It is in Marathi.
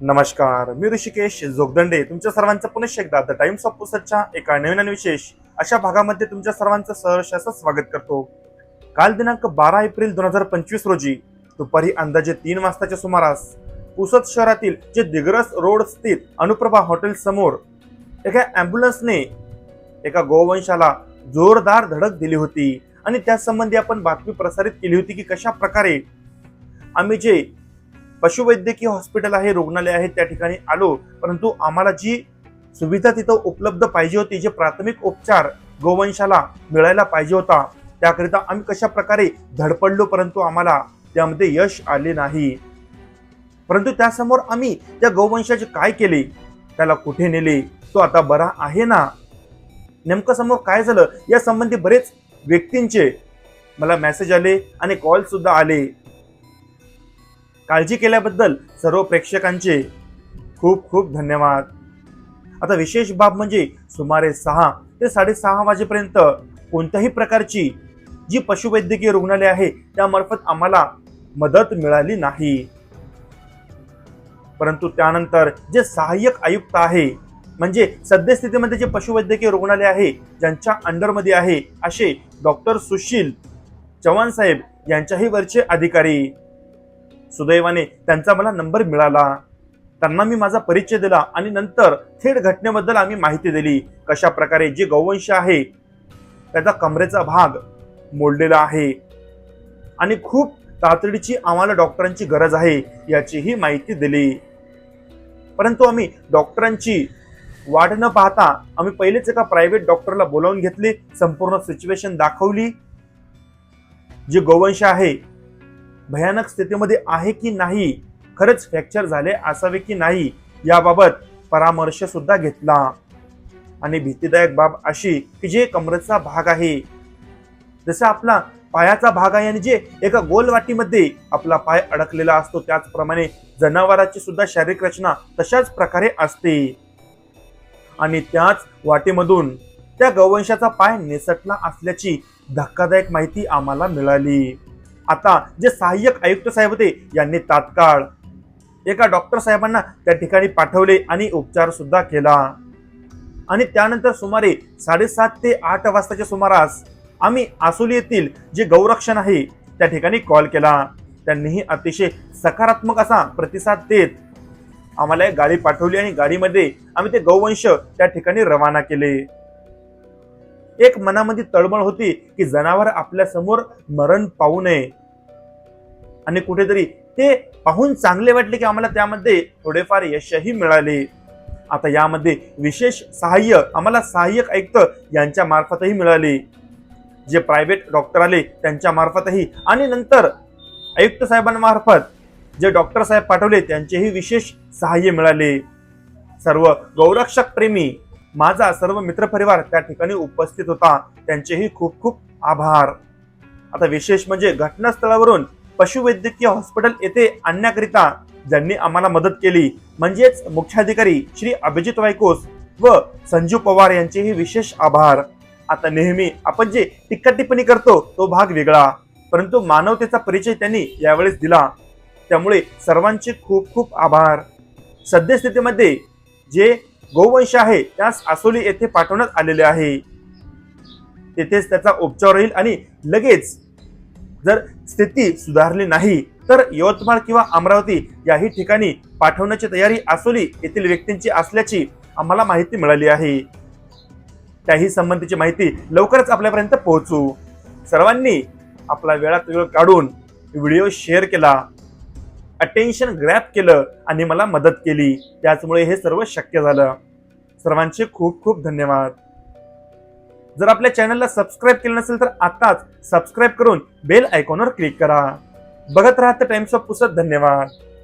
नमस्कार मी ऋषिकेश जोगदंडे. तुमच्या सर्वांचं पुनश्च एकदा द टाइम्स ऑफ पुसतच्या एका नवीन आणि विशेष अशा भागामध्ये तुमच्या सर्वांचं सहर्ष असं स्वागत करतो. काल दिनांक बारा एप्रिल दोन हजार पंचवीस रोजी दुपारी अंदाजे तीन वाजताच्या सुमारास पुसद शहरातील जे दिग्रस रोड स्थित अनुप्रभा हॉटेल समोर एका अँब्युलन्सने एका गोवंशाला जोरदार धडक दिली होती आणि त्यासंबंधी आपण बातमी प्रसारित केली होती की कशा प्रकारे आम्ही जे पशुवैद्यकीय हॉस्पिटल आहे रुग्णालय आहे त्या ठिकाणी आलो. परंतु आम्हाला जी सुविधा तिथं उपलब्ध पाहिजे होती जे प्राथमिक उपचार गोवंशाला मिळायला पाहिजे होता त्याकरिता आम्ही कशा प्रकारे धडपडलो परंतु आम्हाला त्यामध्ये यश आले नाही. परंतु त्यासमोर आम्ही त्या गोवंशाचे काय केले त्याला कुठे नेले तो आता बरा आहे ना? नेमकं समोर काय झालं या संबंधी बरेच व्यक्तींचे मला मेसेज आले आणि कॉल सुद्धा आले. काळजी केल्याबद्दल सर्व प्रेक्षकांचे खूप खूप धन्यवाद. आता विशेष बाब म्हणजे सुमारे सहा ते साडेसहा वाजेपर्यंत कोणत्याही प्रकारची जी पशुवैद्यकीय रुग्णालय आहे त्यामार्फत आम्हाला मदत मिळाली नाही. परंतु त्यानंतर जे सहाय्यक आयुक्त आहे म्हणजे सद्यस्थितीमध्ये जे पशुवैद्यकीय रुग्णालय आहे ज्यांच्या अंडरमध्ये आहे असे डॉक्टर सुशील चव्हाण साहेब यांच्याही वरचे अधिकारी. सुदैवाने त्यांचा मला नंबर मिळाला. त्यांना मी माझा परिचय दिला आणि नंतर थेट घटनेबद्दल आम्ही माहिती दिली. कशा प्रकारे जे गौवंश आहे त्याचा कमरेचा भाग मोडलेला आहे. आणि खूप तातडीची आम्हाला डॉक्टरांची गरज आहे याचीही माहिती दिली. परंतु आम्ही डॉक्टरांची वाट न पाहता आम्ही पहिलेच एका प्रायव्हेट डॉक्टरला बोलावून घेतले संपूर्ण सिच्युएशन दाखवली. जे गोवंश आहे भयानक स्थितीमध्ये आहे की नाही? खरंच फ्रॅक्चर झाले असावे की नाही? याबाबत परामर्श सुद्धा घेतला. आणि भीतीदायक बाब अशी की जे कमरेचा भाग आहे. जसा आपला पायाचा भाग आहे आणि जे एका गोल वाटीमध्ये आपला पाय अडकलेला असतो त्याचप्रमाणे जनावराची सुद्धा शारीरिक रचना तशाच प्रकारे असते. आणि त्याच वाटेमधून त्या गवंशाचा पाय निसटला असल्याची धक्कादायक माहिती आम्हाला मिळाली. आता जे सहाय्यक आयुक्त साहेब होते यांनी तात्काळ एका डॉक्टर साहेबांना त्या ठिकाणी पाठवले आणि उपचार सुद्धा केला. आणि त्यानंतर सुमारे साडेसात ते आठ वाजताच्या सुमारास आम्ही आसोली येथील जे गौरक्षण आहे त्या ठिकाणी कॉल केला. त्यांनीही अतिशय सकारात्मक असा प्रतिसाद देत आम्हाला एक गाडी पाठवली आणि गाडीमध्ये आम्ही ते गौवंश त्या ठिकाणी रवाना केले. एक मनामध्ये तळमळ होती की जनावर आपल्यासमोर मरण पाहू नये. आणि कुठेतरी ते पाहून चांगले वाटले की आम्हाला त्यामध्ये थोडेफार यशही मिळाले. आता यामध्ये विशेष सहाय्य आम्हाला सहाय्यक आयुक्त यांच्या मार्फतही मिळाले. जे प्रायव्हेट डॉक्टर आले त्यांच्या मार्फतही. आणि नंतर आयुक्त साहेबांमार्फत जे डॉक्टर साहेब पाठवले त्यांचेही विशेष सहाय्य मिळाले. सर्व गौरक्षक प्रेमी माझा सर्व मित्रपरिवार त्या ठिकाणी उपस्थित होता. त्यांचेही खूप खूप आभार. आता विशेष म्हणजे घटनास्थळावरून पशुवैद्यकीय हॉस्पिटल येथे आणण्याकरिता ज्यांनी आम्हाला मदत केली म्हणजेच मुख्याधिकारी श्री अभिजित वायकोस व संजू पवार यांचेही विशेष आभार. आता नेहमी आपण जे टिक्का टिप्पणी करतो तो भाग वेगळा. परंतु मानवतेचा परिचय त्यांनी यावेळेस दिला. त्यामुळे सर्वांचे खूप खूप आभार. सद्यस्थितीमध्ये जे गोवंश आहे त्यास आसोली येथे पाठवण्यात आलेले आहे. तेथेच त्याचा उपचार होईल आणि लगेच जर स्थिती सुधारली नाही तर यवतमाळ किंवा अमरावती याही ठिकाणी पाठवण्याची तयारी आसोली येथील व्यक्तींची असल्याची आम्हाला माहिती मिळाली आहे. त्याही संबंधीची माहिती लवकरच आपल्यापर्यंत पोहोचू. सर्वांनी आपला वेळात वेळ काढून व्हिडिओ शेअर केला अटेन्शन ग्रॅप केलं आणि मला मदत केली. त्याचमुळे हे सर्व शक्य झालं. सर्वांचे खूप खूप धन्यवाद. जर आपल्या चॅनलला सबस्क्राईब केलं नसेल तर आताच सबस्क्राईब करून बेल आयकॉनवर क्लिक करा. बघत राहा टाइम्स ऑफ पुसत धन्यवाद.